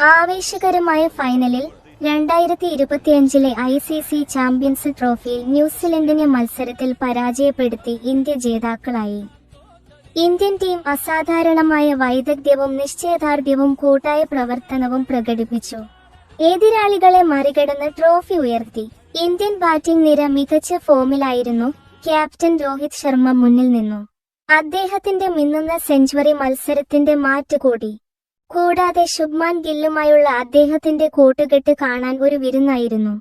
ആവേശകരമായ ഫൈനലിൽ രണ്ടായിരത്തി ഇരുപത്തിയഞ്ചിലെ ഐ സി സി ചാമ്പ്യൻസ് ട്രോഫിയിൽ ന്യൂസിലൻഡിനെ മത്സരത്തിൽ പരാജയപ്പെടുത്തി ഇന്ത്യ ജേതാക്കളായി. ഇന്ത്യൻ ടീം അസാധാരണമായ വൈദഗ്ധ്യവും നിശ്ചയദാർഢ്യവും കൂട്ടായ പ്രവർത്തനവും പ്രകടിപ്പിച്ചു. എതിരാളികളെ മറികടന്ന് ട്രോഫി ഉയർത്തി. ഇന്ത്യൻ ബാറ്റിംഗ് നിര മികച്ച ഫോമിലായിരുന്നു ക്യാപ്റ്റൻ രോഹിത് ശർമ്മ മുന്നിൽ നിന്നു. അദ്ദേഹത്തിന്റെ മിന്നുന്ന സെഞ്ചുറി മത്സരത്തിന്റെ മാറ്റുകൂടി. കൂടാതെ ശുഭ്മാൻ ഗില്ലുമായുള്ള അദ്ദേഹത്തിന്റെ കൂട്ടുകെട്ട് കാണാൻ ഒരു വിരുന്നായിരുന്നു.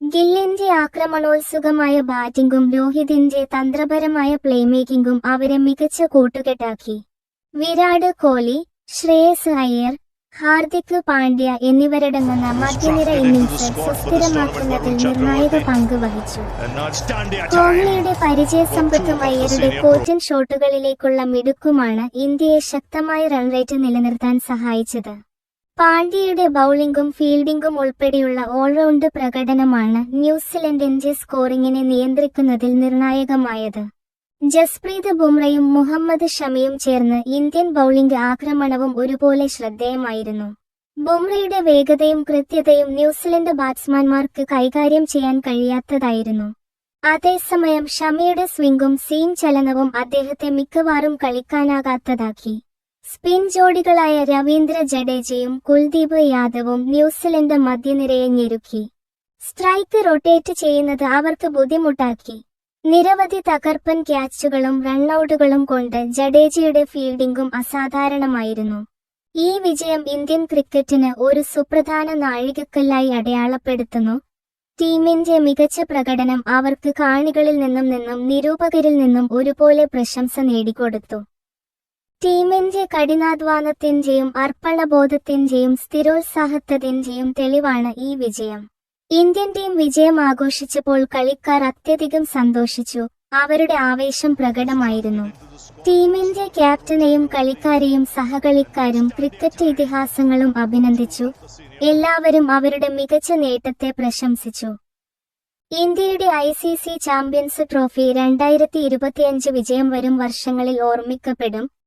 ഗില്ലിന്റെ ആക്രമണോത്സുകമായ ബാറ്റിംഗും രോഹിതിന്റെ തന്ത്രപരമായ പ്ലേമേക്കിംഗും അവരെ മികച്ച കൂട്ടുകെട്ടാക്കി. വിരാട് കോഹ്ലി ശ്രേയസ് അയ്യർ ഹാർദിക് പാണ്ഡ്യ എന്നിവരടങ്ങുന്ന മധ്യനിര ഇന്നിംഗ്സ് സുസ്ഥിരമാക്കുന്നതിൽ നിർണായക പങ്ക് വഹിച്ചു. കോഹ്ലിയുടെ പരിചയസമ്പത്തും അയ്യരുടെ കോറ്റൻ ഷോട്ടുകളിലേക്കുള്ള മിടുക്കുമാണ് ഇന്ത്യയെ ശക്തമായ റൺറേറ്റ് നിലനിർത്താൻ സഹായിച്ചത്. പാണ്ഡ്യയുടെ ബൌളിംഗും ഫീൽഡിംഗും ഉൾപ്പെടെയുള്ള ഓൾറൗണ്ട് പ്രകടനമാണ് ന്യൂസിലൻഡിന്റെ സ്കോറിംഗിനെ നിയന്ത്രിക്കുന്നതിൽ നിർണായകമായത്. ജസ്പ്രീത് ബുംറയും മുഹമ്മദ് ഷമിയും ചേർന്ന് ഇന്ത്യൻ ബൌളിംഗ് ആക്രമണവും ഒരുപോലെ ശ്രദ്ധേയമായിരുന്നു. ബുംറയുടെ വേഗതയും കൃത്യതയും ന്യൂസിലൻഡ് ബാറ്റ്സ്മാൻമാർക്ക് കൈകാര്യം ചെയ്യാൻ കഴിയാത്തതായിരുന്നു. അതേസമയം ഷമിയുടെ സ്വിംഗും സീം ചലനവും അദ്ദേഹത്തെ മിക്കവാറും കളിക്കാനാകാത്തതാക്കി. സ്പിൻ ജോഡികളായ രവീന്ദ്ര ജഡേജയും കുൽദീപ് യാദവും ന്യൂസിലൻഡ് മധ്യനിരയെ ഞെരുക്കി. സ്ട്രൈക്ക് റൊട്ടേറ്റ് ചെയ്യുന്നത് അവർക്ക് ബുദ്ധിമുട്ടാക്കി. നിരവധി തകർപ്പൻ ക്യാച്ചുകളും റണ്ണൌട്ടുകളും കൊണ്ട് ജഡേജയുടെ ഫീൽഡിംഗും അസാധാരണമായിരുന്നു. ഈ വിജയം ഇന്ത്യൻ ക്രിക്കറ്റിന് ഒരു സുപ്രധാന നാഴികക്കല്ലായി അടയാളപ്പെടുത്തുന്നു. ടീമിന്റെ മികച്ച പ്രകടനം അവർക്ക് കാണികളിൽ നിന്നും നിന്നും നിരൂപകരിൽ നിന്നും ഒരുപോലെ പ്രശംസ നേടിക്കൊടുത്തു. ടീമിന്റെ കഠിനാധ്വാനത്തിന്റെയും അർപ്പണബോധത്തിന്റെയും സ്ഥിരോത്സാഹത്തിന്റെയും തെളിവാണ് ഈ വിജയം. ഇന്ത്യൻ ടീം വിജയം ആഘോഷിച്ചപ്പോൾ കളിക്കാർ അത്യധികം സന്തോഷിച്ചു. അവരുടെ ആവേശം പ്രകടമായിരുന്നു. ടീമിന്റെ ക്യാപ്റ്റനെയും കളിക്കാരെയും സഹകളിക്കാരും ക്രിക്കറ്റ് ഇതിഹാസങ്ങളും അഭിനന്ദിച്ചു. എല്ലാവരും അവരുടെ മികച്ച നേട്ടത്തെ പ്രശംസിച്ചു. ഇന്ത്യയുടെ I C C champions trophy രണ്ടായിരത്തി ഇരുപത്തിയഞ്ച് വിജയം വരും വർഷങ്ങളിൽ ഓർമ്മിക്കപ്പെടും.